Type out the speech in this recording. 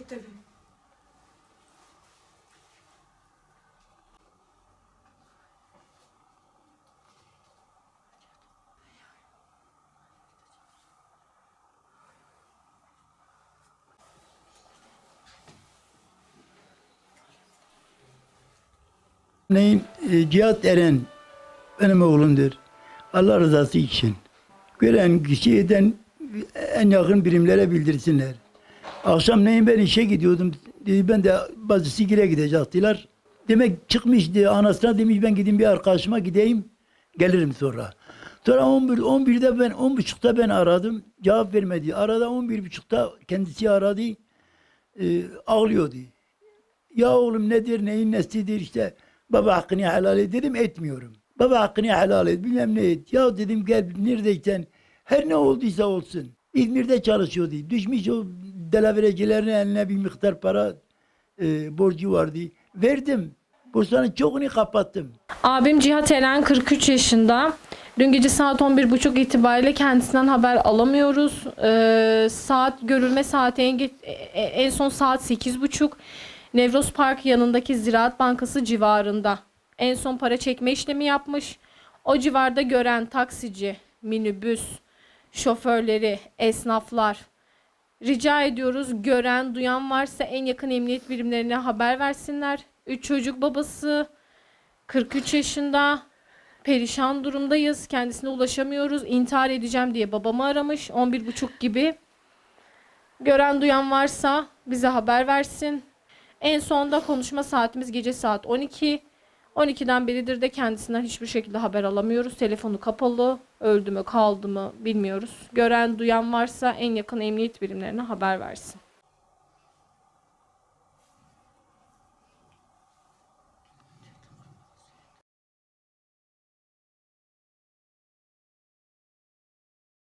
Tabii. Neyim? E, Cihat Eren benim oğlumdur. Allah rızası için. Gören kişiden en yakın birimlere bildirsinler. Akşam neyim ben işe gidiyordum. Dedi, ben de bazı sigire gidecektiler. Demek çıkmıştı anasına demiş ben gideyim bir arkadaşıma gideyim. Gelirim sonra. Sonra 11, 11'de ben 10.30'da ben aradım. Cevap vermedi. Arada 11.30'da kendisi aradı. E, ağlıyordu. Ya oğlum nedir neyin nesidir işte baba hakkını helal et dedim etmiyorum. Baba hakkını helal et bilmem ne et. Ya dedim gel neredeysen her ne olduysa olsun. İzmir'de çalışıyordu. Düşmüş o delaverecilerin eline bir miktar para e, borcu vardı. Verdim. Borçların çoğunu kapattım. Abim Cihat Eren 43 yaşında. Dün gece saat 11.30 itibariyle kendisinden haber alamıyoruz. Ee, saat görülme saati en, e- e- en son saat 8.30. Nevroz Park yanındaki Ziraat Bankası civarında. En son para çekme işlemi yapmış. O civarda gören taksici, minibüs, şoförleri, esnaflar, Rica ediyoruz gören, duyan varsa en yakın emniyet birimlerine haber versinler. 3 çocuk babası, 43 yaşında, perişan durumdayız. Kendisine ulaşamıyoruz. İntihar edeceğim diye babamı aramış. 11.30 gibi. Gören duyan varsa bize haber versin. En sonda konuşma saatimiz gece saat 12. 12'den beridir de kendisinden hiçbir şekilde haber alamıyoruz. Telefonu kapalı. Öldü mü kaldı mı bilmiyoruz. Gören duyan varsa en yakın emniyet birimlerine haber versin.